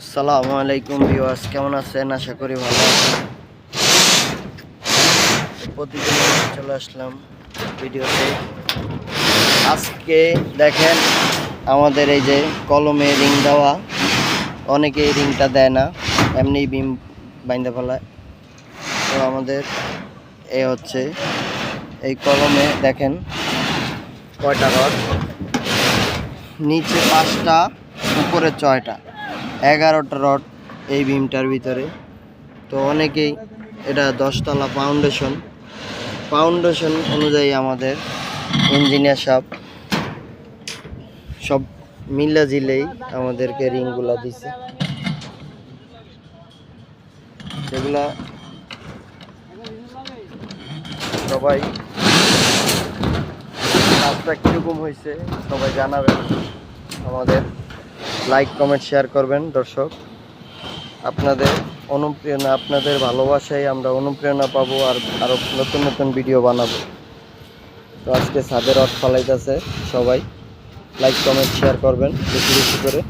আসসালামু আলাইকুম ভিউয়ার্স, কেমন আছেন? আশা করি ভালো আছেন। প্রতিদিন চলে আসলাম ভিডিওতে। আজকে দেখেন, আমাদের এই যে কলমে রিং দেওয়া, অনেকে রিংটা দেয় না, এমনি বিম বাইন্দা ফেলায় তো আমাদের এ হচ্ছে, এই কলমে দেখেন কয়টা রড? নিচে পাঁচটা, উপরে ছয়টা। এগারোটা রড এই বিমটার ভিতরে। তো অনেকেই এটা দশতলা ফাউন্ডেশন ফাউন্ডেশন অনুযায়ী আমাদের ইঞ্জিনিয়ার সাহেব সব মিলা জিলেই আমাদেরকে রিংগুলা দিছে। সেগুলা সবাই কাজটা কীরকম হয়েছে সবাই জানাবেন আমাদের। লাইক কমেন্ট শেয়ার করবেন, দর্শক। আপনাদের অনুপ্রেরণা, আপনাদের ভালোবাসায় আমরা অনুপ্রেরণা পাবো আর আরও নতুন নতুন ভিডিও বানাবো। তো আজকে ছাদের রথ ফালাইতেছে সবাই। লাইক কমেন্ট শেয়ার করবেন, বেশি বেশি করে।